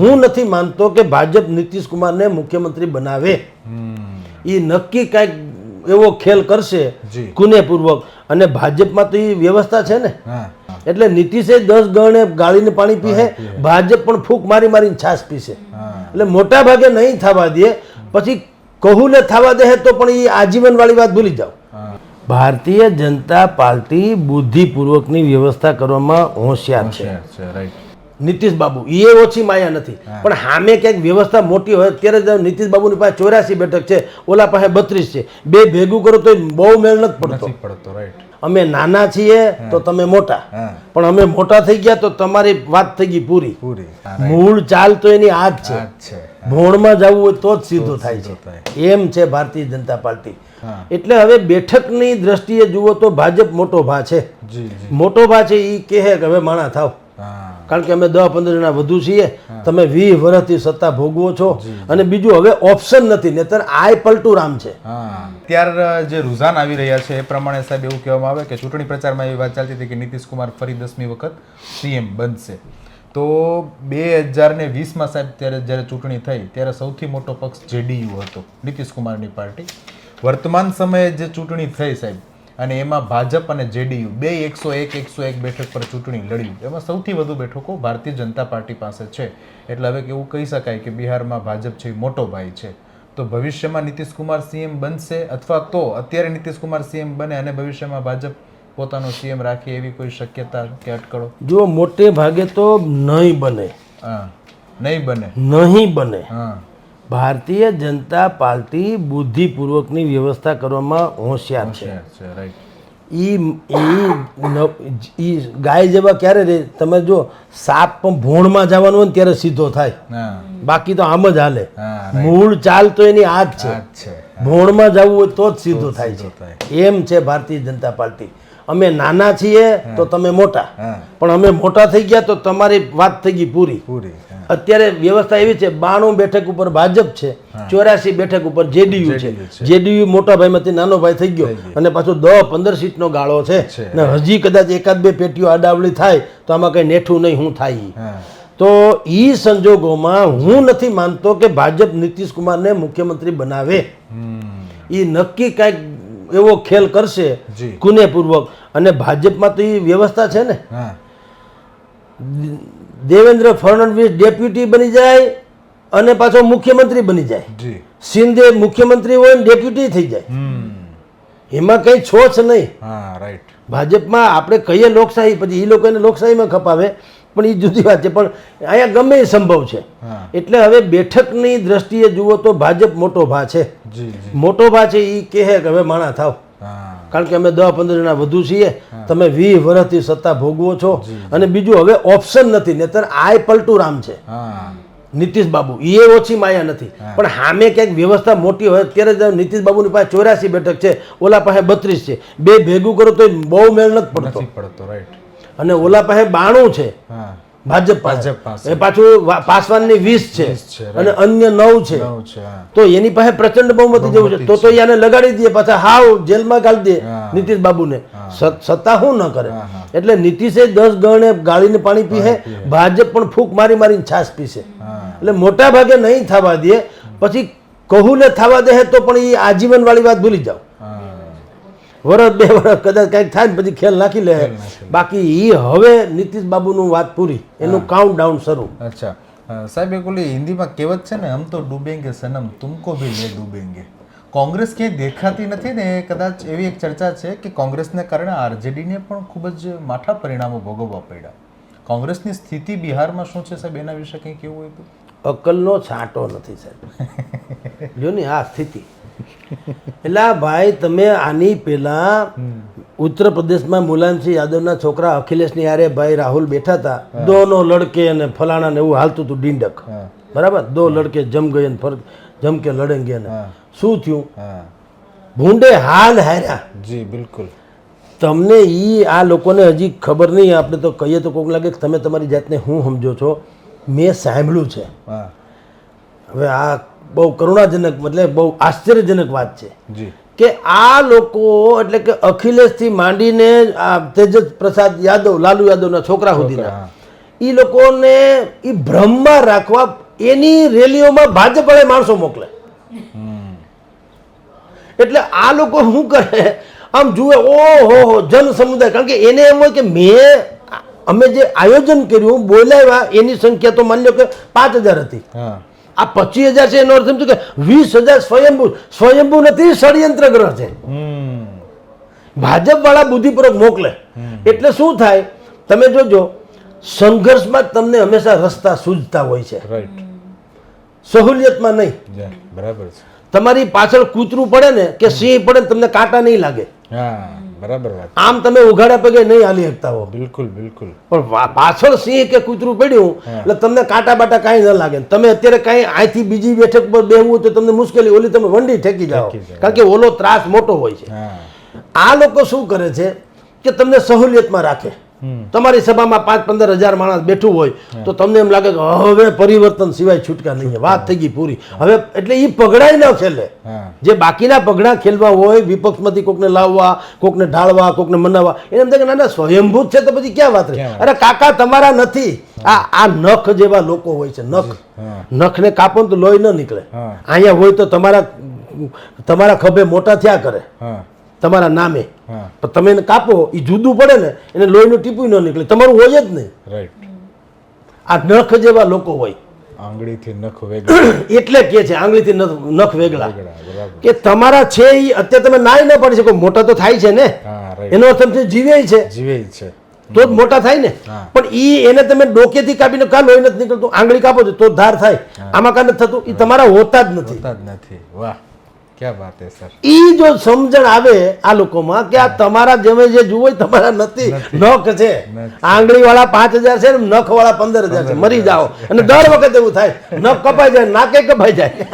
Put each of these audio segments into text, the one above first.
હું નથી માનતો કે ભાજપ નીતિશ કુમારને મુખ્યમંત્રી બનાવે. એ નક્કી કાંઈક એવો ખેલ કરશે. કુનેપૂર્વક. અને ભાજપમાં તો એ વ્યવસ્થા છે ને. એટલે નીતિશે દસ ગણે ગાળીને પાણી પીશે ભાજપ પણ ફૂંક મારી મારીને છાશ પીશે. એટલે મોટા ભાગે નહીં થવા દે. પછી કહું ને થવા દે તો પણ એ આજીવન વાળી વાત ભૂલી જાઓ. ભારતીય જનતા પાર્ટી બુદ્ધિપૂર્વકની વ્યવસ્થા કરવામાં હોશિયાર છે. રાઈટ નીતિશ બાબુ. એ ઓછી માયા નથી. પણ સામે ક્યાંક વ્યવસ્થા મોટી હોય અત્યારે નીતિશ બાબુની પાસે ચોર્યાસી બેઠક છે ઓલા પાસે બત્રીસ છે. બે ભેગું કરો તો બહુ મેળ નથી પડતો. પડતો રાઈટ અમે નાના છીએ તો તમે મોટા. પણ અમે મોટા થઈ ગયા તો તમારી વાત થઈ ગઈ પૂરી. મૂળ ચાલ તો એની આ જ છે. ભોણમાં જવું હોય તો જ સીધું થાય છે. એમ છે ભારતીય જનતા પાર્ટી. એટલે હવે બેઠકની દ્રષ્ટિએ જુઓ તો ભાજપ મોટો ભા છે. મોટો ભા છે એ કહે કે હવે માણા થાવ. કારણ કે અમે દસ પંદર જણા વધુ છીએ. તમે વીસ વર્ષથી સત્તા ભોગવો છો. અને બીજું હવે ઓપ્શન નથી નહીતર આય પલટું રામ છે. હા ત્યાર જે રુઝાન આવી રહ્યા છે એ પ્રમાણે સાહેબ એવું કહેવામાં આવે કે ચૂંટણી પ્રચારમાં એવી વાત ચાલતી હતી કે નીતિશ કુમાર ફરી દસમી વખત સીએમ બનશે. તો બે હજાર ને વીસમાં સાહેબ ત્યારે જ્યારે ચૂંટણી થઈ ત્યારે સૌથી મોટો પક્ષ જેડીયુ હતો નીતિશ કુમારની પાર્ટી. વર્તમાન સમયે જે ચૂંટણી થઈ સાહેબ અને એમાં ભાજપ અને જેડીયુ બે એકસો એક એકસો એક બેઠક પર ચૂંટણી લડ્યું એમાં સૌથી વધુ બેઠકો ભારતીય જનતા પાર્ટી પાસે છે. એટલે હવે એવું કહી શકાય કે બિહારમાં ભાજપ છે મોટો ભાઈ છે. તો ભવિષ્યમાં નીતિશ કુમાર સીએમ બનશે અથવા તો અત્યારે નીતિશ કુમાર સીએમ બને અને ભવિષ્યમાં ભાજપ પોતાનો સીએમ રાખે એવી કોઈ શક્યતા કે અટકળો? જો મોટે ભાગે તો નહીં બને. હા નહીં બને. નહીં બને. હા. ભારતીય જનતા પાર્ટી બુદ્ધિપૂર્વકની વ્યવસ્થા કરવામાં હોશિયાર છે. ઈ ઈ ગાય જેવા ક્યારે રે? તમે જો સાપ પણ ભોણમાં જવાનું હોય ને ત્યારે સીધો થાય. બાકી તો આમ જ હાલે. મૂળ ચાલ તો એની આ જ છે ભોણમાં જવું હોય તો જ સીધો થાય. છે. એમ છે ભારતીય જનતા પાર્ટી. અમે નાના છીએ તો તમે મોટા. પણ અમે મોટા થઈ ગયા તો તમારી વાત થઈ ગઈ પૂરી. પૂરી અત્યારે વ્યવસ્થા એવી છે બાણું બેઠક ઉપર ભાજપ છે ચોર્યાસી બેઠક ઉપર જેડીયુ છે. જેડીયુ મોટા ભાઈમાંથી નાનો ભાઈ થઈ ગયો. અને પાછો દસ પંદર સીટનો ગાળો છે. ને હજી કદાચ એકાદ બે પેટીઓ આડાવડી થાય તો આમાં કઈ નેઠું નહીં હું થાય. તો એ સંજોગોમાં હું નથી માનતો કે ભાજપ નીતિશ કુમારને મુખ્યમંત્રી બનાવે. એ નક્કી કાંઈક એવો ખેલ કરશે. કુનેપૂર્વક. અને ભાજપમાં તો એ વ્યવસ્થા છે ને. દેવેન્દ્ર ફડણવીસ ડેપ્યુટી બની જાય અને પાછો મુખ્યમંત્રી બની જાય. શિંદે મુખ્યમંત્રી હોય ને ડેપ્યુટી થઈ જાય. એમાં કંઈ જ નહીં. હા રાઈટ ભાજપમાં આપણે કહીએ લોકશાહી પછી એ લોકોને લોકશાહીમાં ખપાવે. પણ એ જુદી વાત છે. પણ અહીંયા ગમે એ સંભવ છે. એટલે હવે બેઠકની દ્રષ્ટિએ જુઓ તો ભાજપ મોટો ભા છે. મોટો ભા છે એ કહે કે હવે માણા થાવ. કારણ કે અમે દસ પંદર જણા વધુ છીએ. તમે વીસ વર્ષથી સત્તા ભોગવો છો. અને બીજું હવે ઓપ્શન નથી. નહીતર આય પલટુ રામ છે. નીતિશ બાબુ. એ ઓછી માયા નથી. પણ સામે ક્યાંક વ્યવસ્થા મોટી હોય અત્યારે નીતિશ બાબુની પાસે ચોર્યાસી બેઠક છે. ઓલા પાસે બત્રીસ છે. બે ભેગું કરો તો બહુ મેળ નથી પડતો. પડતો રાઈટ અને ઓલા પાસે બાણું છે. ભાજપ પાસે. ભાજપ એ પાછું પાસવાન પાસવાનની વીસ છે. અને અન્ય નવ છે. તો એની પાસે પ્રચંડ બહુમતી જેવું છે. તો તો એને લગાડી દે પાછા હાવ જેલમાં ગાળી દે. નીતિશ બાબુને. સત- સત્તા શું ન કરે. એટલે નીતિશે દસ ગણે ગાળીને પાણી પીશે ભાજપ પણ ફૂંક મારી મારીને છાશ પીશે એટલે મોટા ભાગે નહીં થવા દે. પછી કહું ને થવા દે તો પણ એ આજીવન વાળી વાત ભૂલી જાઓ. વરસ બે વરસ કદાચ કાંઈક થાય ને પછી ખેલ નાખી લે. બાકી એ હવે નીતિશ બાબુનું વાત પૂરી. એનું કાઉન્ટ ડાઉન શરૂ. અચ્છા. સાહેબ એક ઓલી હિન્દીમાં કહેવત છે ને આમ તો ડૂબેંગે સનમ તુમકો ભી લે ડૂબેંગે. કોંગ્રેસ ક્યાંય દેખાતી નથી ને કદાચ એવી એક ચર્ચા છે કે કોંગ્રેસને કારણે આરજેડીને પણ ખૂબ જ માઠા પરિણામો ભોગવવા પડ્યા. કોંગ્રેસની સ્થિતિ બિહારમાં શું છે સાહેબ? એના વિશે કંઈ કેવું હતું અકલનો છાંટો નથી સાહેબ. જો ને આ સ્થિતિ. એટલે ભાઈ તમે આની પહેલા ઉત્તર પ્રદેશમાં મુલાયમસિંહ યાદવના છોકરા અખિલેશની યારે ભાઈ રાહુલ બેઠા હતા. દોનો લડકે અને ફલાણા ને એવું હાલતું હતું ડીંડક. બરાબર? દો લડકે જમ ગયે ને ફર જમ કે લડેંગે ને શું થયું? ભૂંડે હાલ હાર્યા. જી બિલકુલ. તમને ઈ આ લોકોને હજી ખબર નહીં આપણે તો કહીએ તો કોઈક લાગે કે તમે તમારી જાતને હું સમજો છો. મેં સાંભળ્યું છે. હવે આ બહુ કરુણાજનક મતલબ બહુ આશ્ચર્યજનક વાત છે. જી. કે આ લોકો એટલે કે અખિલેશથી માંડીને આ તેજસ પ્રસાદ યાદવ લાલુ યાદવના છોકરા સુધીના એ લોકોને એ ભ્રમમાં રાખવા એની રેલીઓમાં ભાજપ વાળા માણસો મોકલે. એટલે આ લોકો શું કરે? આમ જુએ ઓહો હો જન સમુદાય કારણ કે એને એમ હોય કે મેં અમે જે આયોજન કર્યું બોલાવ્યા એની સંખ્યા તો માની લો કે પાંચ હજાર હતી. હા. આ પચીસ હજાર છે એનો અર્થ એમ કે વીસ હજાર સ્વયંભૂ સ્વયંભૂ નથી ષડયંત્ર ગ્રહ છે ભાજપ વાળા બુદ્ધિપૂર્વક મોકલે. એટલે શું થાય? તમે જોજો સંઘર્ષમાં તમને હંમેશા રસ્તા સૂઝતા હોય છે. રાઈટ સહુલિયતમાં નહીં. બરાબર છે. તમારી પાછળ કૂતરું પડે ને કે સિંહ પડે ને તમને કાંટા નહીં લાગે. હા. બરાબર વાત. આમ તમે ઉઘાડા પગે નહીં હાલી શકતા હો. બિલકુલ બિલકુલ. પણ પાછળ સિંહ કે કૂતરું પડ્યું એટલે તમને કાંટા બાટા કાંઈ ન લાગે. તમે અત્યારે કાંઈ અહીંથી બીજી બેઠક પર બેહવું તો તમને મુશ્કેલી ઓલી તમે વંડી ઠેકી જાઓ. કારણ કે ઓલો ત્રાસ મોટો હોય છે. આ લોકો શું કરે છે? કે તમને સહુલિયતમાં રાખે. તમારી સભામાં પાંચ પંદર હજાર માણસ બેઠું હોય તો તમને એમ લાગે કે હવે પરિવર્તન સિવાય છૂટકા નહીં. વાત થઈ ગઈ પૂરી. હવે એટલે એ પગડાય ન ખેલે. જે બાકીના પગડા ખેલવા હોય વિપક્ષમાંથી કોકને લાવવા કોકને ઢાળવા કોકને મનાવવા એને એમ થાય કે ના ના સ્વયંભૂત છે તો પછી ક્યાં વાત રહી? અરે કાકા તમારા નથી. આ આ નખ જેવા લોકો હોય છે નખ. નખને કાપો ને તો લોહી ન નીકળે. અહીંયા હોય તો તમારા તમારા ખભે મોટા થયા કરે. તમારા નામે. પણ તમે એને કાપો એ જુદું પડે ને એને લોહીનું ટીપું ન નીકળે. તમારું હોય જ નહીં રાઈટ આ નખ જેવા લોકો હોય. આંગળીથી નખ વેગળા. એટલે કે છે આંગળીથી નખ વેગળા. કે તમારા છે એ અત્યારે તમે નાય ન પાડી શકો મોટા તો થાય છે ને. એનો અર્થ છે જીવે છે. જીવે છે. તો જ મોટા થાય ને. પણ ઈ એને તમે ડોકેથી કાપીને કા લોહી નથી નીકળતું? આંગળી કાપો છો તો ધાર થાય. આમાં કા નથી થતું? એ તમારા હોતા જ નથી. હોતા જ નથી. વાહ. ક્યાં વાત સર? ઈ જો સમજણ આવે આ લોકોમાં કે આ તમારા જેમે જે જુઓ તમારા નથી. નખ છે. આંગળી વાળા પાંચ હજાર છે ને નખ વાળા પંદર હજાર છે. મરી જાઓ. અને દર વખત એવું થાય નખ કપાઈ જાય નાકે કપાઈ જાય.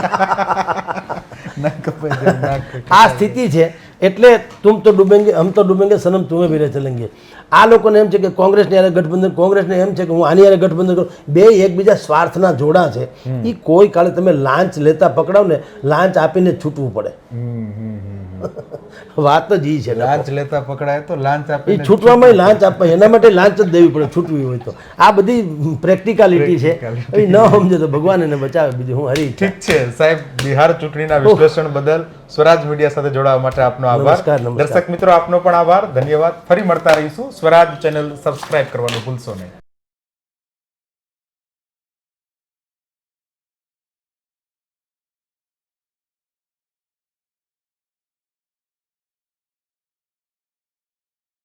જાય આ સ્થિતિ છે. એટલે તુમ તો ડૂબેંગે હમ તો ડૂબેંગે સનમ તુમે ભી રહે ચલેંગે. આ લોકોને એમ છે કે કોંગ્રેસની યારે ગઠબંધન કોંગ્રેસને એમ છે કે હું આની યારે ગઠબંધન કરું. બે એકબીજા સ્વાર્થના જોડા છે. એ કોઈ કાળે તમે લાંચ લેતા પકડાવ ને લાંચ આપીને છૂટવું પડે. વાત જ ઈ છે લાંચ લેતા પકડાય તો લાંચ એ છૂટવામાં લાંચ આપે એના માટે લાંચ જ દેવી પડે છૂટવી હોય તો. આ બધી પ્રેક્ટિકાલિટી છે. એ ન સમજે તો ભગવાન એને બચાવે બીજું હું હરી ઠીક છે. સાહેબ બિહાર ચૂંટણીના વિશ્લેષણ બદલ સ્વરાજ મીડિયા સાથે જોડાવા માટે આપનો આભાર. દર્શક મિત્રો આપનો પણ આભાર. ધન્યવાદ. ફરી મળતા રહીશું. સ્વરાજ ચેનલ સબસ્ક્રાઇબ કરવાનું ભૂલશો નહીં.